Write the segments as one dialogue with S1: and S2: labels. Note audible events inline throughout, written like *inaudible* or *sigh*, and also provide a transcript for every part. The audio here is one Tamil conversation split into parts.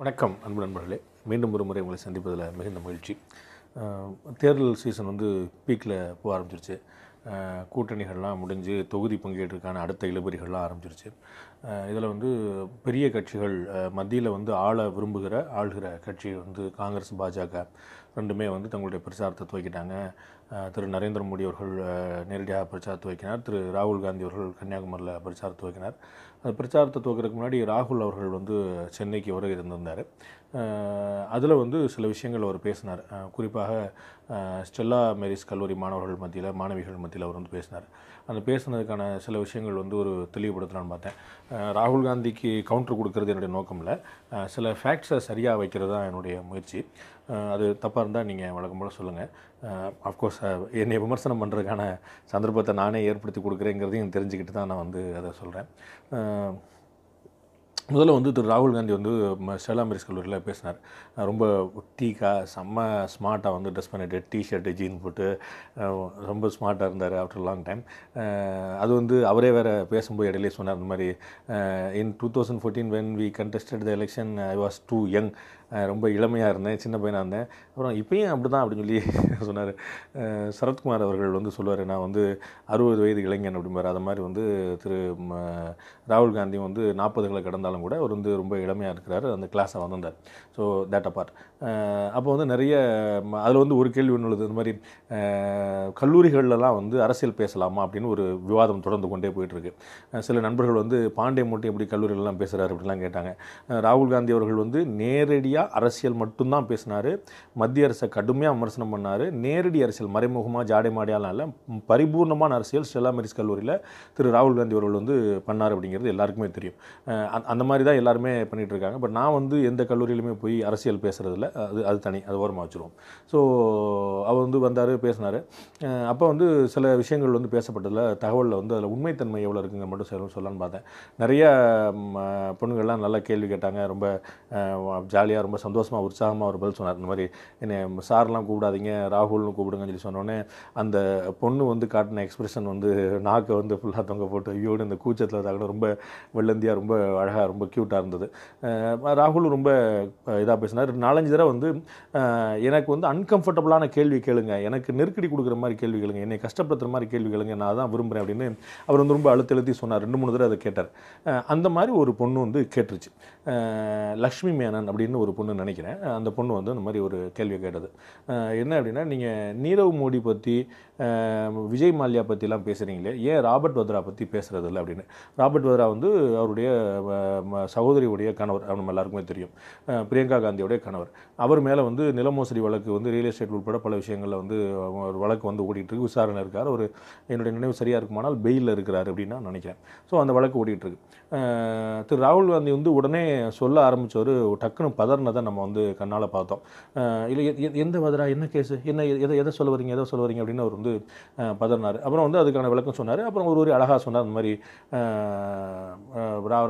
S1: வணக்கம் அன்பு நண்பர்களே. மீண்டும் ஒரு முறை உங்களை சந்திப்பதில் மிகுந்த மகிழ்ச்சி. தேர்தல் சீசன் வந்து பீக்கில் போக ஆரம்பிச்சிருச்சு. கூட்டணிகள்லாம் முடிஞ்சு தொகுதி பங்கேற்றுக்கான அடுத்த இழுபறிகள்லாம் ஆரம்பிச்சிருச்சு. இதில் வந்து பெரிய கட்சிகள் மத்தியில் வந்து ஆள விரும்புகிற ஆள்கிற கட்சி வந்து காங்கிரஸ் பாஜக. ரெண்டுமே வந்து தங்களுடைய பிரச்சாரத்தை துவக்கிட்டாங்க. திரு நரேந்திர மோடி அவர்கள் நேரடியாக பிரச்சாரத்தை துவக்கினார். திரு ராகுல் காந்தி அவர்கள் கன்னியாகுமரியில் பிரச்சாரத்தை துவக்கினார். அந்த பிரச்சாரத்தை துவக்கிறதுக்கு முன்னாடி ராகுல் அவர்கள் வந்து சென்னைக்கு வருகை இருந்திருந்தார் அதில் வந்து சில விஷயங்கள் அவர் பேசினார். குறிப்பாக ஸ்டெல்லா மேரிஸ் கல்லூரி மாணவர்கள் மத்தியில் மாணவிகள் மத்தியில் அவர் வந்து பேசினார். அந்த பேசுனதுக்கான சில விஷயங்கள் வந்து ஒரு தெளிவுபடுத்தலான்னு பார்த்தேன். ராகுல் காந்திக்கு கவுண்டர் கொடுக்கறது என்னுடைய நோக்கம் இல்லை சில ஃபேக்ட்ஸை சரியாக வைக்கிறது தான் என்னுடைய முயற்சி. அது தப்பாக இருந்தால் நீங்கள் வழக்கம் போல் சொல்லுங்கள் அஃப்கோர்ஸ் என்னை விமர்சனம் பண்ணுறதுக்கான சந்தர்ப்பத்தை நானே ஏற்படுத்தி கொடுக்குறேங்கிறதையும் தெரிஞ்சுக்கிட்டு தான் நான் வந்து அதை சொல்கிறேன் முதல்ல வந்து திரு ராகுல் காந்தி வந்து ம- கல்லூரியில் பேசினார். ரொம்ப டீக்கா செம்ம ஸ்மார்ட்டாக வந்து ட்ரெஸ் பண்ணிட்டு டிஷர்ட்டு ஜீன் போட்டு ரொம்ப ஸ்மார்ட்டாக இருந்தார் ஆஃப்டர் லாங் டைம் அது வந்து அவரே வேறு பேசும்போது இடையிலே சொன்னார் இந்த மாதிரி in two thousand fourteen when we contested the election I was too young ரொம்ப இளமையாக இருந்தேன் சின்ன பையனாக இருந்தேன். அப்புறம் இப்பயும் அப்படி தான் அப்படின்னு சொல்லி *laughs* சொன்னார். சரத்குமார் அவர்கள் வந்து சொல்லுவார் நான் வந்து அறுபது வயது இளைஞன் அப்படிம்பார். அது மாதிரி வந்து திரு ராகுல் காந்தியும் வந்து நாற்பதுகளை கடந்தாலும் கூட அவர் வந்து ரொம்ப இளமையாக இருக்கிறார் அந்த கிளாஸை வந்திருந்தார். ஸோ தேட் அப்பார்ட் அப்போ வந்து நிறைய அதில் வந்து ஒரு கேள்வி ஒன்று உள்ளது. இந்த மாதிரி அஹ், கல்லூரிகள்லாம் வந்து அரசியல் பேசலாமா அப்படின்னு ஒரு விவாதம் தொடர்ந்து கொண்டே போயிட்டுருக்கு. சில நண்பர்கள் வந்து பாண்டே மூட்டை எப்படி கல்லூரிகளெலாம் பேசுகிறாரு அப்படிலாம் கேட்டாங்க. ராகுல் காந்தி அவர்கள் வந்து நேரடியாக அரசியல் மட்டும்தான் பேசினார். மத்திய அரசை கடுமையாக விமர்சனம் பண்ணார். நேரடி அரசியல் மறைமுகமாக ஜாடை மாடியாலாம் இல்லை. பரிபூர்ணமான அரசியல் ஸ்டெல்லா மெரிஸ் கல்லூரியில் திரு ராகுல் காந்தி அவர்கள் வந்து பண்ணார் அப்படிங்கிறது எல்லாருக்குமே தெரியும். அந்த- அந்த மாதிரி தான் எல்லாருமே பண்ணிகிட்டு இருக்காங்க. பட் நான் வந்து எந்த கல்லூரியிலுமே போய் அரசியல் பேசுகிறதில்ல அது அது தனி. அது ஓரமாக வச்சுருவோம். ஸோ அவர் வந்து வந்தார் பேசினார். அப்போ வந்து சில விஷயங்கள் வந்து பேசப்பட்டதில் தகவலில் வந்து அதில் உண்மைத்தன்மை எவ்வளோ இருக்குங்க மட்டும் சொல்ல சொல்லலான்னு பார்த்தேன். நிறைய ம், நல்லா பொண்ணுங்கள்லாம் கேள்வி கேட்டாங்க. ரொம்ப ஜாலியாக ரொம்ப சந்தோஷமாக உற்சாகமாக ஒரு பதில் சொன்னார். இந்த மாதிரி என்னை சார்லாம் கூப்பிடாதீங்க ராகுல்னு கூப்பிடுங்கன்னு சொல்லி சொன்னோடனே அந்த பொண்ணு வந்து காட்டின எக்ஸ்பிரஷன் வந்து நாக்கை வந்து ஃபுல்லாக தொங்க போட்டு ஐயோடு இந்த கூச்சத்தில் தாக்கின ரொம்ப வெள்ளந்தியாக ரொம்ப அழகாக ரொம்ப க்யூட்டாக இருந்தது. ராகுல் ரொம்ப இதாக பேசினார். நாலஞ்சு தடவை வந்து எனக்கு வந்து அன்கம்ஃபர்டபுளான கேள்வி கேளுங்க. எனக்கு நெருக்கடி கொடுக்குற மாதிரி கேள்வி கேளுங்க. என்னை கஷ்டப்படுத்துகிற மாதிரி கேள்வி கேளுங்க. நான் தான் விரும்புகிறேன் அப்படின்னு அவர் வந்து ரொம்ப அழுத்த அழுத்தி சொன்னார். ரெண்டு மூணு தடவை அதை கேட்டார். அந்த மாதிரி ஒரு பொண்ணு வந்து கேட்டுருச்சு. லக்ஷ்மி மேனன் அப்படின்னு ஒரு பொண்ணு நினைக்கிறேன். அந்த பொண்ணு வந்து இந்த மாதிரி ஒரு கேள்வி கேட்டது. என்ன அப்படின்னா நீங்கள் நீரவ் மோடி பற்றி விஜய் மால்யா பற்றிலாம் பேசுகிறீங்களே ஏன் ராபர்ட் வத்ரா பற்றி பேசுகிறது இல்லை அப்படின்னு? ராபர்ட் வத்ரா வந்து அவருடைய சகோதரியுடைய கணவர் அவர் நம்ம எல்லாருக்குமே தெரியும். பிரியங்கா காந்தியோடைய கணவர். அவர் மேலே வந்து நில மோசடி வழக்கு வந்து ரியல் எஸ்டேட் உட்பட பல விஷயங்களில் வந்து ஒரு வழக்கு வந்து ஓடிட்டுருக்கு விசாரணை இருக்கார். ஒரு என்னுடைய நினைவு சரியாக இருக்குமானால் பெயிலில் இருக்கிறார் அப்படின்னு நான் நினைக்கிறேன். ஸோ அந்த வழக்கு ஓடிட்டுருக்கு திரு ராகுல் காந்தி வந்து உடனே சொல்ல ஆரம்பித்தவர் டக்குன்னு பதறினதை நம்ம வந்து கண்ணால் பார்த்தோம். இல்லை எ- எந்த வதரா என்ன கேஸு என்ன எதை எதை சொல்ல வரீங்க எதை சொல்ல வரீங்க அப்படின்னு அவர் வந்து பதறினார். அப்புறம் வந்து அதுக்கான விளக்கம் சொன்னார். அப்புறம் ஒரு ஒரு அழகாக சொன்னார் அந்த மாதிரி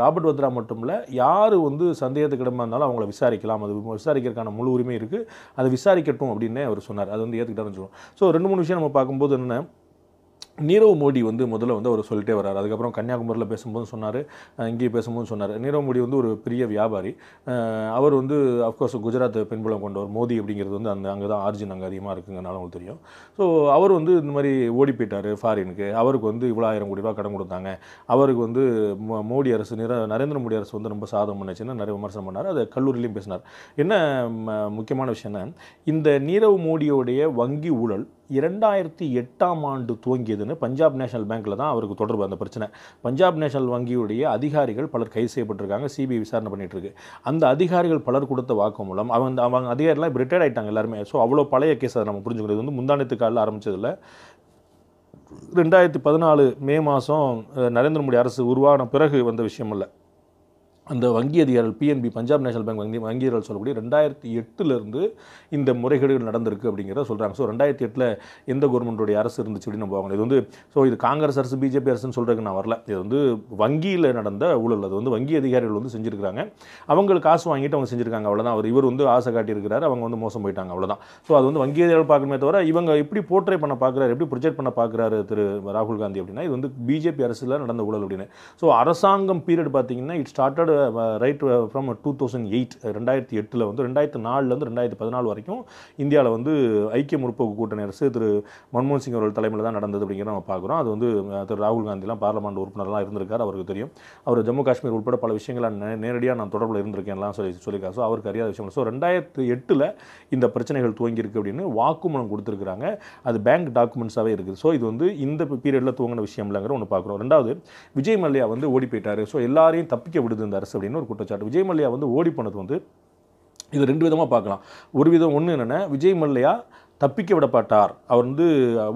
S1: ராபர்ட் வத்ரா மட்டும் இல்லை யார் வந்து சந்தேகத்துக்கு இடமா இருந்தாலும் அவங்கள விசாரிக்கலாம். அது விசாரிக்கிறதுக்கான முழு உரிமை இருக்குது அதை விசாரிக்கட்டும் அப்படின்னு அவர் சொன்னார். அது வந்து ஏற்றுக்கிட்டாருன்னு சொல்லுவோம். ஸோ ரெண்டு மூணு விஷயம் நம்ம பார்க்கும்போது என்ன நீரவ் மோடி வந்து முதல்ல வந்து அவர் சொல்லிட்டே வர்றார். அதுக்கப்புறம் கன்னியாகுமரியில் பேசும்போது சொன்னார் இங்கேயும் பேசும்போது சொன்னார். நீரவ் மோடி வந்து ஒரு பெரிய வியாபாரி. அவர் வந்து அஃப்கோர்ஸ் குஜராத் பின்புலம் கொண்டவர் மோடி அப்படிங்கிறது வந்து அந்த அங்கே தான் ஆர்ஜின் அங்கே அதிகமாக இருக்குங்கனால உங்களுக்கு தெரியும். ஸோ அவர் வந்து இந்த மாதிரி ஓடி போயிட்டார் ஃபாரினுக்கு அவருக்கு வந்து இவ்வளோ ஆயிரம் கோடி ரூபா கடன் கொடுத்தாங்க. அவருக்கு வந்து மோ- மோடி அரசு நிர நரேந்திர மோடி அரசு வந்து ரொம்ப சாதம் பண்ணுச்சுன்னு நிறைய விமர்சனம் பண்ணார். அதை கல்லூரிலையும் பேசினார். என்ன ம- முக்கியமான விஷயம்னா இந்த நீரவ் மோடியோடைய வங்கி ஊழல் இரண்டாயிரத்தி எட்டாம் ஆண்டு துவங்கியதுன்னு பஞ்சாப் நேஷனல் பேங்க்கில் தான் அவருக்கு தொடர்பு அந்த பிரச்சனை. பஞ்சாப் நேஷனல் வங்கியுடைய அதிகாரிகள் பலர் கைது செய்யப்பட்டிருக்காங்க சிபிஐ விசாரணை பண்ணிட்டு இருக்கு. அந்த அதிகாரிகள் பலர் கொடுத்த வாக்குமூலம் அவங்க அவங்க அதிகாரிலாம் இப்போ ரிட்டையர்ட் ஆகிட்டாங்க எல்லாருமே. ஸோ அவ்வளோ பழைய கேஸ் அதை நம்ம புரிஞ்சுக்கிறது வந்து முந்தானத்து காலில் ஆரம்பிச்சதில்ல ரெண்டாயிரத்தி பதினாலு மே மாதம் நரேந்திர மோடி அரசு உருவான பிறகு வந்த விஷயம் இல்லை அந்த வங்கி அதிகாரிகள் பிஎன்பி பஞ்சாப் நேஷனல் பேங்க் வங்கி வங்கி அதிகாரிகள் சொல்லக்கூடிய ரெண்டாயிரத்தி எட்டுலேருந்து இந்த முறைகேடுகள் நடந்திருக்கு அப்படிங்கிறத சொல்கிறாங்க ஸோ ரெண்டாயிரத்தி எட்டில் எந்த கவர்மெண்ட்டுடைய அரசு இருந்துச்சு அப்படின்னு நம்ம பார்க்கணும். இது வந்து ஸோ இது காங்கிரஸ் அரசு பிஜேபி அரசுன்னு சொல்கிறதுக்கு நான் வரல. இது வந்து வங்கியில் நடந்த ஊழல். அது வந்து வங்கி அதிகாரிகள் வந்து செஞ்சுருக்காங்க அவங்களுக்கு காசு வாங்கிட்டு அவங்க செஞ்சுருக்காங்க. அவ்வளோதான் அவர் இவர் வந்து ஆசை காட்டியிருக்கிறார். அவங்க வந்து மோசம் போயிட்டாங்க. அவ்வளோதான் ஸோ அது வந்து வங்கி அதிகாரிகள் பார்க்கணுமே தவிர இவங்க எப்படி போர்ட்ரே பண்ண பார்க்குறாரு எப்படி ப்ரொஜெக்ட் பண்ண பார்க்குறாரு திரு ராகுல் காந்தி அப்படின்னா இது வந்து பிஜேபி அரசில் நடந்த ஊழல் அப்படின்னு. ஸோ அரசாங்கம் பீரியட் பார்த்தீங்கன்னா it started right from two thousand eight ரெண்டாயிரத்தி எட்டில் வந்து ரெண்டாயிரத்தி நாலுலேருந்து ரெண்டாயிரத்தி பதினாலு வரைக்கும் இந்தியாவில் வந்து ஐக்கிய முற்போக்கு கூட்டணி அரசு திரு மன்மோகன் சிங் அவர்கள் தலைமையில் தான் நடந்தது அப்படிங்கிறத நம்ம பார்க்குறோம். அது வந்து திரு ராகுல் காந்திலாம் பார்லமெண்ட் உறுப்பினர்லாம் இருந்திருக்கார் அவருக்கு தெரியும். அவர் ஜம்மு காஷ்மீர் உட்பட பல விஷயங்களை நே நேரடியாக நான் தொடர்பில் இருந்திருக்கேன்லாம் சொல்லி சொல்லியிருக்காரு. ஸோ அவருக்கு அறியாத விஷயம் ஸோ ரெண்டாயிரத்து எட்டில் இந்த பிரச்சனைகள் துவங்கியிருக்கு அப்படின்னு வாக்குமூலம் கொடுத்துருக்குறாங்க. அது பேங்க் டாக்குமெண்ட்ஸாகவே இருக்குது. ஸோ இது வந்து இந்த பீரியடில் துவங்கின விஷயம் இல்லைங்கிற ஒன்று பார்க்குறோம். ரெண்டாவது விஜய் மல்லையா வந்து ஓடி போயிட்டார். ஸோ எல்லாரையும் தப்பிக்க விடுது இந்த அரசு. அப்படின்னு ஒரு குற்றச்சாட்டு. விஜய் மல்லையா வந்து ஓடி போனது வந்து இது ரெண்டு விதமாக பார்க்கலாம். ஒரு விதம் ஒன்று என்னென்னா விஜய் மல்லையா தப்பிக்க விடப்பட்டார். அவர் வந்து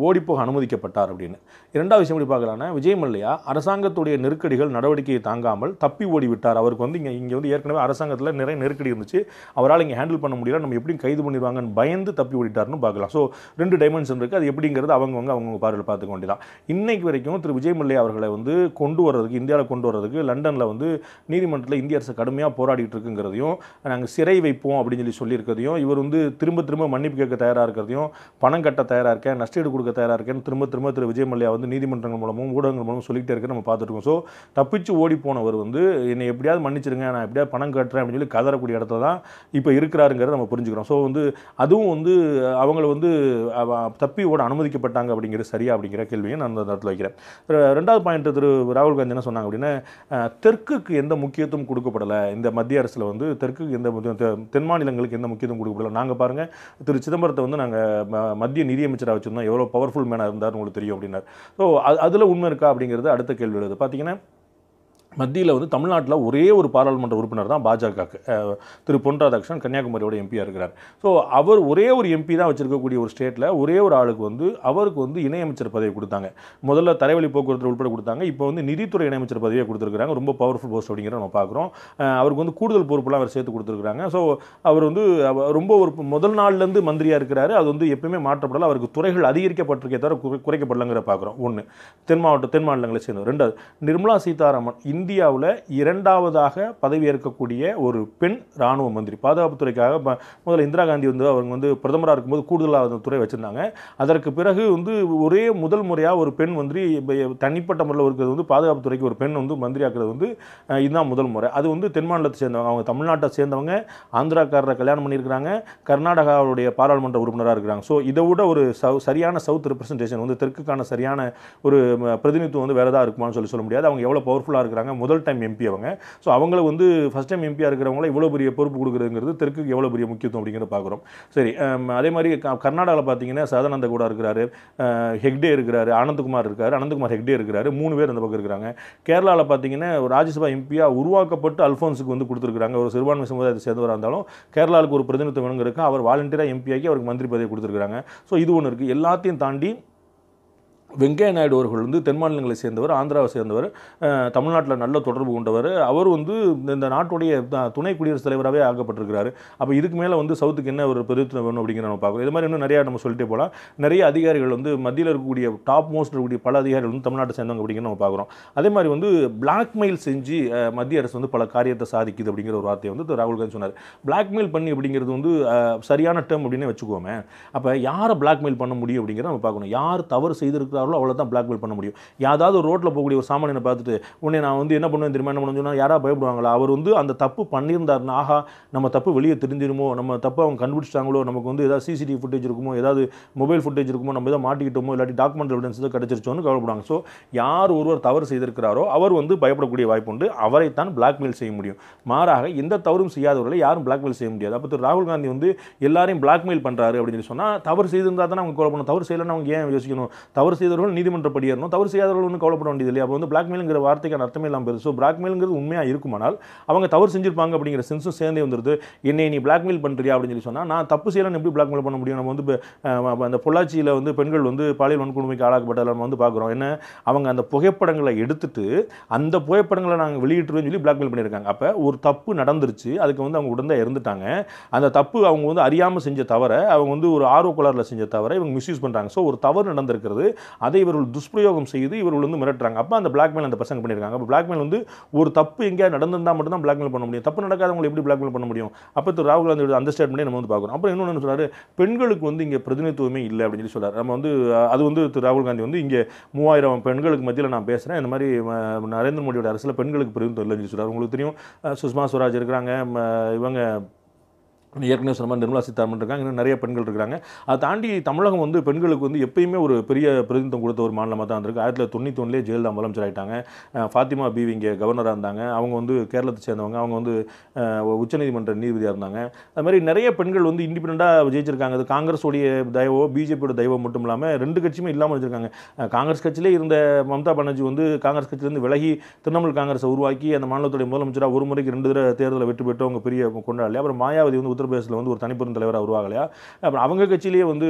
S1: ஓடிப்போக அனுமதிக்கப்பட்டார் அப்படின்னு. இரண்டாவது விஷயம் எப்படி பார்க்கலாம்னா விஜய் மல்லையா அரசாங்கத்துடைய நெருக்கடிகள் நடவடிக்கையை தாங்காமல் தப்பி ஓடிவிட்டார். அவருக்கு வந்து இங்கே இங்கே வந்து ஏற்கனவே அரசாங்கத்தில் நிறைய நெருக்கடி இருந்துச்சு. அவரால் இங்கே ஹேண்டில் பண்ண முடியல. நம்ம எப்படியும் கைது பண்ணிடுவாங்கன்னு பயந்து தப்பி ஓடிட்டார்னு பார்க்கலாம். ஸோ ரெண்டு டைமென்ஷன் இருக்குது அது எப்படிங்கிறது அவங்கவுங்க அவங்க பார்வையில் பார்த்துக்க வேண்டியதான் இன்னைக்கு வரைக்கும் திரு விஜய் மல்லையா அவர்களை வந்து கொண்டு வர்றதுக்கு இந்தியாவில் கொண்டு வர்றதுக்கு லண்டனில் வந்து நீதிமன்றத்தில் இந்திய அரசு கடுமையாக போராடிட்டு இருக்குங்கிறதையும் நாங்கள் சிறை வைப்போம் அப்படின்னு சொல்லி சொல்லியிருக்கிறதையும் இவர் வந்து திரும்ப திரும்ப மன்னிப்பு கேட்க தயாராக இருக்கிறதையும் பணம் கட்ட தயாராக இருக்கேன் நஷ்டீடு கொடுக்க தயாராக இருக்கேன்னு திரும்ப திரும்ப திரு விஜய் மல்லையா வந்து நீதிமன்றங்கள் மூலமும் ஊடகங்கள் மூலமும் சொல்லிக்கிட்டே இருக்க நம்ம பார்த்துருக்கோம் ஸோ தப்பிச்சு ஓடி போனவர் வந்து என்னை எப்படியாவது மன்னிச்சிருங்க நான் எப்படியாவது பணம் கட்டுறேன் அப்படின்னு சொல்லி கதறக்கூடிய இடத்துல தான் இப்போ இருக்கிறாருங்கிறத நம்ம புரிஞ்சுக்கிறோம். ஸோ வந்து அதுவும் வந்து அவங்கள வந்து தப்பி ஓட அனுமதிக்கப்பட்டாங்க அப்படிங்கிறது சரியா அப்படிங்கிற கேள்வியை நான் அந்த இடத்துல வைக்கிறேன். ரெண்டாவது பாயிண்ட் திரு ராகுல் காந்தி என்ன சொன்னாங்க அப்படின்னா தெற்குக்கு எந்த முக்கியத்துவம் கொடுக்கப்படலை? இந்த மத்திய அரசில் வந்து தெற்குக்கு எந்த தெ- தென் மாநிலங்களுக்கு எந்த முக்கியத்துவம் கொடுக்கப்படல? நாங்கள் பாருங்கள் திரு சிதம்பரத்தை வந்து நாங்கள் மத்திய நிதியமைச்சராக வச்சுருந்தோம். எவ்வளோ பவர்ஃபுல் மேனாக இருந்தார் உங்களுக்கு தெரியும் அப்படின்னார். ஸோ அதில் உண்மை இருக்கா அப்படிங்கிறது அடுத்த கேள்வி எழுது. பார்த்தீங்கன்னா மத்தியில் வந்து தமிழ்நாட்டில் ஒரே ஒரு பாராளுமன்ற உறுப்பினர் தான் பாஜகவுக்கு திரு பொன் ராதாகிருஷ்ணன் கன்னியாகுமரியோட எம்பியாக இருக்கிறார். ஸோ அவர் ஒரே ஒரு எம்பி தான் வச்சுருக்கக்கூடிய ஒரு ஸ்டேட்டில் ஒரே ஒரு ஆளுக்கு வந்து அவருக்கு வந்து இணையமைச்சர் பதவி கொடுத்தாங்க. முதல்ல தரைவழி போக்குவரத்து உட்பட கொடுத்தாங்க. இப்போ வந்து நிதித்துறை இணையமைச்சர் பதவியை கொடுத்துருக்காங்க ரொம்ப பவர்ஃபுல் போஸ்ட் அப்படிங்கிற நம்ம பார்க்குறோம். அவருக்கு வந்து கூடுதல் பொறுப்புலாம் அவர் சேர்த்து கொடுத்துருக்காங்க ஸோ அவர் வந்து ரொம்ப ஒரு முதல் நாள்லேருந்து மந்திரியாக இருக்கிறாரு. அது வந்து எப்பயுமே மாற்றப்படல. அவருக்கு துறைகள் அதிகரிக்கப்பட்டிருக்கே தவிர குறை- குறைக்கப்படலங்கிற பார்க்குறோம். ஒன்று தென் மாவட்ட தென் மாநிலங்களை சேர்ந்தவர். ரெண்டாவது நிர்மலா சீதாராமன் இந்தியாவில் இரண்டாவதாக பதவியேற்கக்கூடிய ஒரு பெண் ராணுவ மந்திரி. பாதுகாப்புத்துறைக்காக முதல்ல இந்திரா காந்தி வந்து அவங்க வந்து பிரதமராக இருக்கும்போது கூடுதலாக அந்த துறை வச்சுருந்தாங்க. அதற்கு பிறகு வந்து ஒரே முதல் முறையாக ஒரு பெண் மந்திரி தனிப்பட்ட முறையில் இருக்கிறது வந்து பாதுகாப்புத்துறைக்கு ஒரு பெண் வந்து மந்திரியாக்குறது வந்து இதுதான் முதல் முறை. அது வந்து தென் மாநிலத்தை சேர்ந்தவங்க அவங்க தமிழ்நாட்டை சேர்ந்தவங்க ஆந்திராக்காரரை கல்யாணம் பண்ணியிருக்கிறாங்க கர்நாடகாவுடைய பாராளுமன்ற உறுப்பினராக இருக்கிறாங்க. ஸோ இதை விட ஒரு சவு சரியான சவுத் ரெப்ரசன்டேஷன் வந்து தெற்குக்கான சரியான ஒரு பிரதிநிதித்துவம் வந்து வேறு ஏதாவது இருக்குமான்னு சொல்லி சொல்ல முடியாது. அவங்க எவ்வளோ பவர்ஃபுல்லாக இருக்கிறாங்க முதல் டைம் எம்பி அவங்க. ஸோ அவங்கள வந்து ஃபஸ்ட் டைம் எம்பியாக இருக்கிறவங்கள இவ்வளோ பெரிய பொறுப்பு கொடுக்குறதுங்கிறது தெற்குக்கு எவ்வளோ பெரிய முக்கியத்துவம் அப்படிங்கிறத பார்க்குறோம். சரி அதே மாதிரி க- கர்நாடகாவில் பார்த்தீங்கன்னா சதானந்த கூட இருக்கிறாரு ஹெக்டே இருக்கிறாரு ஆனந்தகுமார் இருக்கார் அனந்தகுமார் ஹெக்டே இருக்கிறாரு மூணு பேர் அந்த பக்கம் இருக்கிறாங்க. கேரளாவில் பார்த்தீங்கன்னா ராஜ்யசபா எம்பியாக உருவாக்கப்பட்டு அல்ஃபோன்ஸுக்கு வந்து கொடுத்துருக்காங்க ஒரு சிறுபான்மை சமுதாயத்தை சேர்ந்தவராக இருந்தாலும் கேரளாவுக்கு ஒரு பிரதிநிதித்துவம் வேணுங்கிறதுக்கு அவர் வாலண்டியராக எம்பியாக்கி அவருக்கு மந்திரி பதவி கொடுத்துருக்காங்க ஸோ இது ஒன்று இருக்குது எல்லாத்தையும் தாண்டி வெங்கையா நாயுடு அவர்கள் வந்து தென் மாநிலங்களை சேர்ந்தவர் ஆந்திராவை சேர்ந்தவர் தமிழ்நாட்டில் நல்ல தொடர்பு கொண்டவர். அவர் வந்து இந்த- நாட்டுடைய துணை குடியரசுத் தலைவராகவே ஆக்கப்பட்டிருக்கிறாரு. அப்போ இதுக்கு மேலே வந்து சவுத்துக்கு என்ன ஒரு பிரதித்துவம் வேணும் அப்படிங்கிற நம்ம பார்க்குறோம் இது மாதிரி இன்னும் நிறையா நம்ம சொல்லிட்டே போகலாம். நிறைய அதிகாரிகள் வந்து மத்தியில் இருக்கக்கூடிய டாப் மோஸ்ட் இருக்கக்கூடிய பல அதிகாரிகள் வந்து தமிழ்நாட்டை சேர்ந்தவங்க அப்படிங்கிற நம்ம பார்க்குறோம் அதே மாதிரி வந்து பிளாக்மெயில் செஞ்சு மத்திய அரசு வந்து பல காரியத்தை சாதிக்குது அப்படிங்கிற ஒரு வார்த்தையை வந்து ராகுல் காந்தி சொன்னார். பிளாக்மெயில் பண்ணி அப்படிங்கிறது வந்து சரியான டேர்ம் அப்படின்னு வச்சுக்கோமே. அப்போ யாரை பிளாக்மெயில் பண்ண முடியும் அப்படிங்கிறத நம்ம பார்க்கணும். யார் தவறு செய்திருக்கிறார்களோ அவ்வளோ தான் பிளாக்மெயில் பண்ண முடியும். யாராவது ஒரு ரோட்டில் போகக்கூடிய ஒரு சாமானியனை பார்த்துட்டு உடனே நான் வந்து என்ன பண்ணுவேன் தெரியுமா என்ன பண்ணுவேன் சொன்னால் யாராவது பயப்படுவாங்களா? அவர் வந்து அந்த தப்பு பண்ணியிருந்தாருன்னா ஆஹா நம்ம தப்பு வெளியே தெரிஞ்சிருமோ? நம்ம தப்பு அவங்க கண்டுபிடிச்சிட்டாங்களோ? நமக்கு வந்து ஏதாவது சிசிடிவி ஃபுட்டேஜ் இருக்குமோ? ஏதாவது மொபைல் ஃபுட்டேஜ் இருக்குமோ? நம்ம ஏதாவது மாட்டிக்கிட்டோமோ? இல்லாட்டி டாக்குமெண்ட் எவிடன்ஸ் ஏதாவது கிடச்சிருச்சோன்னு கவலைப்படுவாங்க. ஸோ யார் ஒருவர் தவறு செய்திருக்கிறாரோ அவர் வந்து பயப்படக்கூடிய வாய்ப்பு உண்டு. அவரைத்தான் பிளாக்மெயில் செய்ய முடியும். மாறாக எந்த தவறும் செய்யாதவர்களை யாரும் பிளாக்மெயில் செய்ய முடியாது. அப்போ ராகுல் காந்தி வந்து எல்லாரையும் பிளாக்மெயில் பண்ணுறாரு அப்படின்னு சொல்லி சொன்னால் தவறு செய்திருந்தா தானே அவங்க பண்ணணும் தவறு செய்யலைன்னு அவங்க ஏன் யோசிக்கணும்? தவறு செய்தவர்கள் நீதிமன்றம் படியேறணும் தவறு செய்யாதவர்கள் ஒன்றும் கவலைப்பட வேண்டியது இல்லையா அப்போ வந்து பிளாக்மெயிலுங்கிற வார்த்தைக்கான அர்த்தமே இல்லாமல் போயிருது. ஸோ பிளாக்மெயிலுங்கிறது உண்மையாக இருக்குமானால் அவங்க தவறு செஞ்சிருப்பாங்க அப்படிங்கிற சென்ஸும் சேர்ந்தே வந்துருது. என்னை நீ பிளாக்மெயில் பண்ணுறியா அப்படின்னு சொல்லி சொன்னால் நான் தப்பு செய்யலாம் எப்படி பிளாக்மெயில் பண்ண முடியும்? நம்ம வந்து அந்த பொள்ளாச்சியில் வந்து பெண்கள் வந்து பாலியல் வன்கொடுமைக்கு ஆளாக்கப்பட்டதில் நம்ம வந்து பார்க்குறோம் என்ன? அவங்க அந்த புகைப்படங்களை எடுத்துட்டு அந்த புகைப்படங்களை நாங்கள் வெளியிட்டுருவேன்னு சொல்லி பிளாக்மெயில் பண்ணியிருக்காங்க. அப்போ ஒரு தப்பு நடந்துருச்சு. அதுக்கு வந்து அவங்க உடனே இறந்துட்டாங்க. அந்த தப்பு அவங்க வந்து அறியாமல் செஞ்ச தவிர அவங்க வந்து ஒரு ஆர்வ கோளாறுல செஞ்ச தவிர இவங்க மிஸ்யூஸ் பண்ணுறாங்க ஸோ ஒரு தவறு நடந்திருக்கிறது. அதை இவர்கள் துஷ்பிரயோகம் செய்து இவர்கள் வந்து மிரட்டுறாங்க. அப்போ அந்த பிளாக்மெயில் அந்த பசங்க பண்ணியிருக்காங்க அப்போ பிளாக்மெயில் வந்து ஒரு தப்பு எங்கேயா நடந்திருந்தால் மட்டும் தான் பிளாக்மெயில் பண்ண முடியும். தப்பு நடக்காதவங்களை எப்படி பிளாக்மெயில் பண்ண முடியும்? அப்போ திரு ராகுல் காந்தி அந்த ஸ்டேட்மெண்ட்டே நம்ம வந்து பார்க்குறோம் அப்புறம் இன்னொன்று சொல்கிறாரு பெண்களுக்கு வந்து இங்கே பிரதிநிதித்துவமே இல்லை அப்படின்னு சொல்லி சொல்கிறார் நம்ம வந்து அது வந்து திரு ராகுல் காந்தி வந்து இங்கே மூவாயிரம் பெண்களுக்கு மத்தியில் நான் பேசுகிறேன் இந்த மாதிரி நரேந்திர மோடியோட அரசில் பெண்களுக்கு பிரதிநிதித்துவம் இல்லைன்னு சொல்லி சொல்கிறார் உங்களுக்கு தெரியும் சுஷ்மா ஸ்வராஜ் இருக்கிறாங்க. இவங்க ஏற்கனவே சொன்ன மாதிரி நிர்மலா சீதாராமன் இருக்காங்க. இன்னும் நிறைய பெண்கள் இருக்காங்க. அதை தாண்டி தமிழகம் வந்து பெண்களுக்கு வந்து எப்பயுமே ஒரு பெரிய பிரதிநிதித்துவம் கொடுத்த ஒரு மாநிலமாக தான் இருந்திருக்கு ஆயிரத்தி தொள்ளாயிரத்தி தொண்ணூற்றி ஒன்றுலேயே ஜெயலலிதா முதலமைச்சர் ஆகிட்டாங்க ஃபாத்திமா பீவி இங்கே கவர்னராக இருந்தாங்க. அவங்க வந்து கேரளத்தை சேர்ந்தவங்க. அவங்க வந்து உச்சநீதிமன்ற நீதிபதியாக இருந்தாங்க. அது மாதிரி நிறைய பெண்கள் வந்து இண்டிபெண்ட்டாக ஜெயிச்சிருக்காங்க. அது காங்கிரஸோடைய தயவோ பிஜேபியோட தயவோ மட்டும் இல்லாமல் ரெண்டு கட்சியுமே இல்லாமல் வச்சுருக்காங்க. காங்கிரஸ் கட்சியிலே இருந்த மம்தா பானர்ஜி வந்து காங்கிரஸ் கட்சியிலேருந்து விலகி திரிணாமுல் காங்கிரஸை உருவாக்கி அந்த மாநிலத்துடைய முதலமைச்சராக ஒரு முறைக்கு ரெண்டு தடவை தேர்தலில் வெற்றி பெற்று அவங்க பெரிய கொண்டாடலையா அப்புறம் மாயாவதி வந்து உத்தரப்பிரதேசத்தில் வந்து ஒரு தனிப்பெரும் தலைவராக உருவாகலையா? அப்புறம் அவங்க கட்சியிலேயே வந்து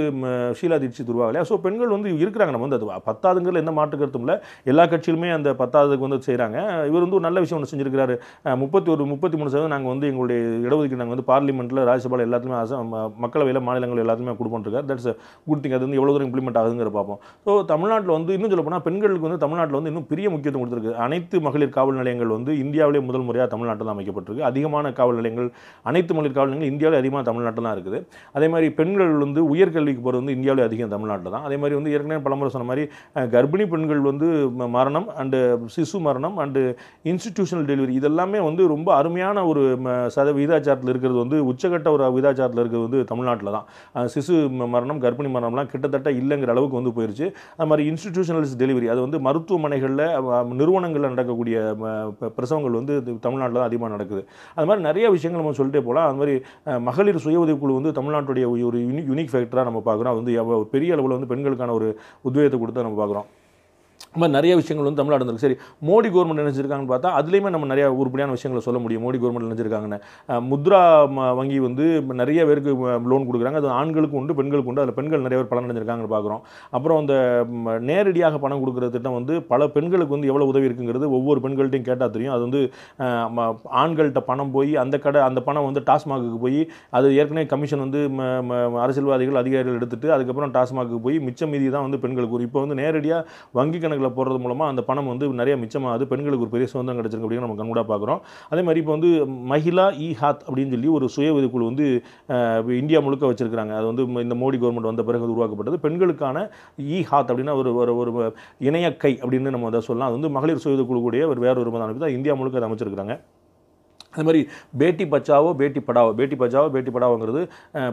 S1: ஷீலா தீட்சித் உருவாகலையா? ஸோ பெண்கள் வந்து இருக்கிறாங்க. நம்ம வந்து அது பத்தாதுங்கிறதுல எந்த மாற்று கருத்தும் இல்லை. எல்லா கட்சியிலுமே அந்த பத்தாவதுக்கு வந்து செய்கிறாங்க இவர் வந்து ஒரு நல்ல விஷயம் ஒன்று செஞ்சிருக்கிறாரு. முப்பத்தி ஒரு முப்பத்தி மூணு சதவீதம் நாங்கள் வந்து எங்களுடைய இடஒதுக்கீடு நாங்கள் வந்து பார்லிமெண்ட்டில் ராஜ்யசபாவில் எல்லாத்துலேயுமே மக்களவையில் மாநிலங்கள் எல்லாத்துலேயுமே கொடுப்போம் தட்ஸ் குட் திங் அது வந்து எவ்வளோ தூரம் இம்ப்ளிமெண்ட் ஆகுதுங்கிற பார்ப்போம். ஸோ தமிழ்நாட்டில் வந்து இன்னும் சொல்ல போனால் பெண்களுக்கு வந்து தமிழ்நாட்டில் வந்து இன்னும் பெரிய முக்கியத்துவம் கொடுத்துருக்கு. அனைத்து மகளிர் காவல் நிலையங்கள் வந்து இந்தியாவிலே முதல் முறையாக தமிழ்நாட்டில் தான் அமைக்கப்பட்டிருக்கு. அதிகமான காவல் நிலையங்கள் அனைத்து மகளிர் காவல் நிலையங்கள் இந்தியாவில் அதிகமாக தமிழ்நாட்டில் தான் இருக்குது. அதே மாதிரி பெண்கள் வந்து உயர்கல்விக்கு போகிறது வந்து இந்தியாவிலே அதிகம் தமிழ்நாட்டில் தான். அதே மாதிரி வந்து ஏற்கனவே பலமுறை சொன்ன மாதிரி கர்ப்பிணி பெண்கள் வந்து மரணம் அண்டு சிசு மரணம் அண்டு இன்ஸ்டிடியூஷனல் டெலிவரி இதெல்லாமே வந்து ரொம்ப அருமையான ஒரு சத விகிதாச்சாரத்தில் இருக்கிறது வந்து உச்சகட்ட ஒரு விகிதாச்சாரத்தில் இருக்கிறது வந்து தமிழ்நாட்டில் தான். சிசு மரணம் கர்ப்பிணி மரணம்லாம் கிட்டத்தட்ட இல்லைங்கிற அளவுக்கு வந்து போயிடுச்சு அது மாதிரி இன்ஸ்டிடியூஷனல்ஸ் டெலிவரி அது வந்து மருத்துவமனைகளில் நிறுவனங்களில் நடக்கக்கூடிய ப- பிரசவங்கள் வந்து தமிழ்நாட்டில் தான் அதிகமாக நடக்குது. அது மாதிரி நிறைய விஷயங்கள் நம்ம சொல்லிட்டே போகலாம். அது மாதிரி மகளிர் சுய உதவிக்குழு வந்து தமிழ்நாட்டுடைய ஒரு- யூனிக் யூனிக் ஃபேக்டராக நம்ம பார்க்குறோம். அது வந்து பெரிய அளவில் வந்து பெண்களுக்கான ஒரு உத்வேகத்தை கொடுத்து நம்ம பார்க்குறோம். இந்த மாதிரி நிறைய விஷயங்கள் வந்து தமிழ்நாடு இருந்திருக்கு சரி மோடி கவர்மெண்ட் நினைச்சிருக்காங்கன்னு பார்த்தா அதுலேயுமே நம்ம நிறைய உருப்படியான விஷயங்களை சொல்ல முடியும். மோடி கவர்மெண்ட் நினைச்சிருக்காங்கன்னு. முத்ரா வங்கி வந்து நிறைய பேருக்கு லோன் கொடுக்குறாங்க. அது ஆண்களுக்கு உண்டு பெண்களுக்கு உண்டு. அதில் பெண்கள் நிறைய பேர் பலன் அடைஞ்சிருக்காங்கன்னு பார்க்குறோம் அப்புறம் அந்த நேரடியாக பணம் கொடுக்குற திட்டம் வந்து பல பெண்களுக்கு வந்து எவ்வளோ உதவி இருக்குங்கிறது ஒவ்வொரு பெண்கள்ட்டையும் கேட்டால் தெரியும். அது வந்து ம- ஆண்கள்கிட்ட பணம் போய் அந்த கடை அந்த பணம் வந்து டாஸ்மாகுக்கு போய் அது ஏற்கனவே கமிஷன் வந்து ம- அரசியல்வாதிகள் அதிகாரிகள் எடுத்துகிட்டு அதுக்கப்புறம் டாஸ்மாகுக்கு போய் மிச்சம் மீதி தான் வந்து பெண்களுக்கு இப்போ வந்து நேரடியாக வங்கி கணக்கில் போடுறது மூலமாக அந்த பணம் வந்து நிறைய மிச்சமாகுது பெண்களுக்கு ஒரு பெரிய சுதந்திரம் கிடைச்சிருக்கு அப்படின்னு நம்ம கண்கூடாக பார்க்குறோம் அதே மாதிரி இப்போ வந்து மகிழா இ ஹாத் அப்படின்னு சொல்லி ஒரு சுய உதவிக்குழு வந்து இந்தியா முழுக்க வச்சிருக்காங்க அது வந்து இந்த மோடி கவர்மெண்ட் வந்த பிறகு உருவாக்கப்பட்டது. பெண்களுக்கான இ ஹாத் அப்படின்னா ஒரு ஒரு ஒரு இணையக்கை அப்படின்னு நம்ம அதை சொல்லலாம். அது வந்து மகளிர் சுய உதவிக்குழு கூடிய ஒரு வேற ஒரு அமைப்பு தான் இந்தியா முழுக்க அதை அமைச்சிருக்கிறாங்க. அது மாதிரி பேட்டி பச்சாவோ பேட்டி படாவோ பேட்டி பச்சாவோ பேட்டி படாவோங்கிறது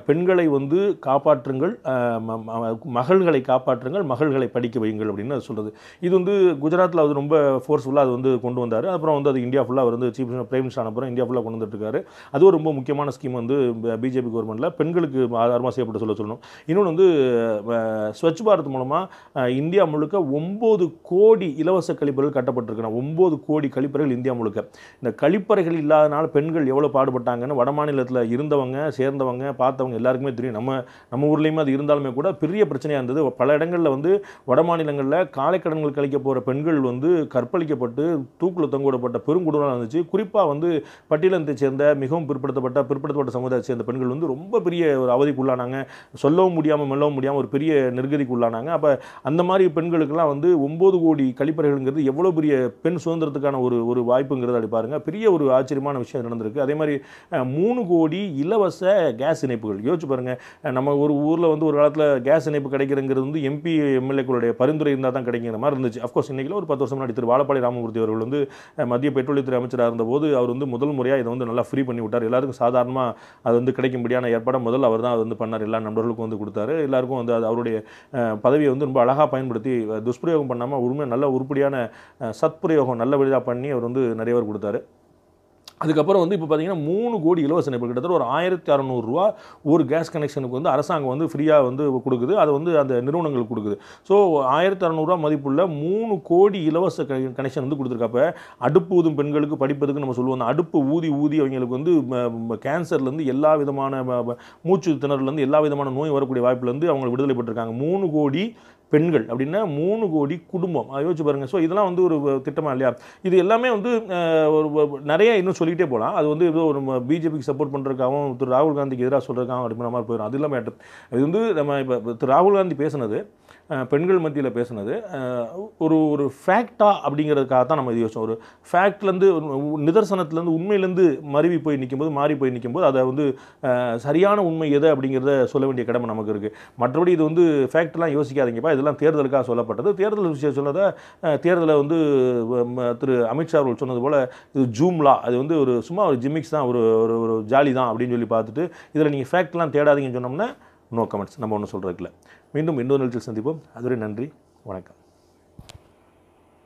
S1: பெண்களை வந்து காப்பாற்றுங்கள் மகள்களை காப்பாற்றுங்கள் மகள்களை படிக்க வையுங்கள் அப்படின்னு அது சொல்கிறது இது வந்து குஜராத்தில் அது ரொம்ப ஃபோர்ஸ்ஃபுல்லாக அது வந்து கொண்டு வந்தார். அப்புறம் வந்து அது இந்தியா ஃபுல்லாக வந்து சீஃப் பிரைம் மினிஸ்டர் அப்புறம் இந்தியா ஃபுல்லாக கொண்டு வந்துட்டுருக்காரு. அதுவும் ரொம்ப முக்கியமான ஸ்கீம் வந்து பிஜேபி கவர்மெண்ட்டில் பெண்களுக்கு ஆதாரமாக செய்யப்பட்டு சொல்ல சொல்லணும். இன்னொன்று வந்து ஸ்வச் பாரத் மூலமாக இந்தியா முழுக்க ஒம்பது கோடி இலவச கழிப்பறைகள் கட்டப்பட்டிருக்கணும் ஒம்பது கோடி கழிப்பறைகள் இந்தியா முழுக்க. இந்த கழிப்பறைகள் இல்லாத அதனால் பெண்கள் எவ்வளோ பாடுபட்டாங்கன்னு வட மாநிலத்தில் இருந்தவங்க சேர்ந்தவங்க பார்த்தவங்க எல்லாருக்குமே தெரியும். நம்ம நம்ம ஊர்லேயுமே அது இருந்தாலுமே கூட பெரிய பிரச்சனையாக இருந்தது. பல இடங்களில் வந்து வட மாநிலங்களில் காலைக்கடன்கள் கழிக்க போகிற பெண்கள் வந்து கற்பழிக்கப்பட்டு தூக்கில் தொங்கவிடப்பட்ட பெருங்குடலாக இருந்துச்சு. குறிப்பாக வந்து பட்டியலத்தை சேர்ந்த மிகவும் பிற்படுத்தப்பட்ட பிற்படுத்தப்பட்ட சமுதாயத்தை சேர்ந்த பெண்கள் வந்து ரொம்ப பெரிய ஒரு அவதிக்கு உள்ளானாங்க சொல்லவும் முடியாமல் மெல்லவும் முடியாமல் ஒரு பெரிய நெருக்கடிக்கு உள்ளானாங்க. அப்போ அந்த மாதிரி பெண்களுக்கெல்லாம் வந்து ஒம்பது கோடி கழிப்பறைகள்ங்கிறது எவ்வளோ பெரிய பெண் சுதந்திரத்துக்கான ஒரு ஒரு வாய்ப்புங்கிறது அப்படி பாருங்க. பெரிய ஒரு ஆச்சரியமான விஷயம் நடந்திருக்கு. அதே மாதிரி மூணு கோடி இலவச கேஸ் இணைப்புகள். யோசிச்சு பாருங்கள் நம்ம ஒரு ஊரில் வந்து ஒரு காலத்தில் கேஸ் இணைப்பு கிடைக்கிறங்கிறது வந்து எம்பி எம்எல்ஏக்களுடைய பரிந்துரை இருந்தால் தான் கிடைக்கிற மாதிரி இருந்துச்சு. அஃப்கோர்ஸ் இன்றைக்கில் ஒரு பத்து வருஷம் முன்னாடி திரு வாழப்பாடி ராமமூர்த்தி அவர்கள் வந்து மத்திய பெட்ரோலியத்துறை அமைச்சராக இருந்தபோது அவர் வந்து முதல் முறையாக இதை வந்து நல்லா ஃப்ரீ பண்ணி விட்டார். எல்லாருக்கும் சாதாரணமாக அது வந்து கிடைக்கும்படியான ஏற்பாடாக முதல்ல அவர் தான் அது வந்து பண்ணார். எல்லா நண்பர்களுக்கும் வந்து கொடுத்தாரு. எல்லாருக்கும் வந்து அது அவருடைய பதவியை வந்து ரொம்ப அழகாக பயன்படுத்தி துஷ்பிரயோகம் பண்ணாமல் உண்மை நல்ல உருப்படியான சத்பிரயோகம் நல்ல வழியாக பண்ணி அவர் வந்து நிறைய பேர் கொடுத்தாரு. அதுக்கப்புறம் வந்து இப்போ பார்த்தீங்கன்னா மூணு கோடி இலவச இணைப்பு கிட்டத்தட்ட ஒரு ஆயிரத்தி அறநூறுரூவா ஒரு கேஸ் கனெக்ஷனுக்கு வந்து அரசாங்கம் வந்து ஃப்ரீயாக வந்து கொடுக்குது. அது வந்து அந்த நிறுவனங்களுக்கு கொடுக்குது. ஸோ ஆயிரத்தி அறநூறுவா மதிப்புள்ள மூணு கோடி இலவச கனெக்ஷன் வந்து கொடுத்துருக்கப்ப அடுப்பு ஊதும் பெண்களுக்கு படிப்பதுக்கு நம்ம சொல்லுவோம். அந்த அடுப்பு ஊதி ஊதி அவங்களுக்கு வந்து கேன்சர்லேருந்து எல்லா விதமான மூச்சு திணறுலேருந்து எல்லா விதமான நோய் வரக்கூடிய வாய்ப்புலேருந்து அவங்க விடுதலை பெற்றிருக்காங்க. மூணு கோடி பெண்கள் அப்படின்னா மூணு கோடி குடும்பம். அதை யோசிச்சு பாருங்கள் ஸோ இதெல்லாம் வந்து ஒரு திட்டமா இல்லையா? இது எல்லாமே வந்து ஒரு நிறைய இன்னும் சொல்லிகிட்டே போகலாம். அது வந்து ஏதோ ஒரு பிஜேபிக்கு சப்போர்ட் பண்ணுறதுக்காகவும் திரு ராகுல் காந்திக்கு எதிராக சொல்கிறதுக்காகவும் அப்படிங்கிற மாதிரி போயிடும். அது இல்லாமல் இது வந்து நம்ம இப்போ திரு ராகுல் காந்தி பேசுனது பெண்கள் மத்தியில் பேசுனது. ஒரு ஒரு ஃபேக்டா அப்படிங்கிறதுக்காக தான் நம்ம இது யோசிச்சோம். ஒரு ஃபேக்ட்லேருந்து நிதர்சனத்துலேருந்து உண்மையிலேருந்து மருவி போய் நிற்கும்போது மாறி போய் நிற்கும்போது அதை வந்து சரியான உண்மை எது அப்படிங்கிறத சொல்ல வேண்டிய கடமை நமக்கு இருக்குது மற்றபடி இது வந்து ஃபேக்ட்லாம் யோசிக்காதீங்கப்பா. இதெல்லாம் தேர்தலுக்காக சொல்லப்பட்டது. தேர்தல் விஷயம் சொன்னதை தேர்தலை வந்து திரு அமித்ஷா அவர்கள் சொன்னது போல் இது ஜூம்லா அது வந்து ஒரு சும்மா ஒரு ஜிமிக்ஸ் தான். ஒரு ஒரு ஒரு ஜாலி தான் அப்படின்னு சொல்லி பார்த்துட்டு இதில் நீங்கள் ஃபேக்ட்லாம் தேடாதீங்கன்னு சொன்னோம்னா நோ கமெண்ட்ஸ் நம்ம ஒன்றும் சொல்கிறதுக்கு இல்லை. மீண்டும் இன்னொரு நிகழ்ச்சியில் சந்திப்போம். அதுவரை நன்றி வணக்கம்.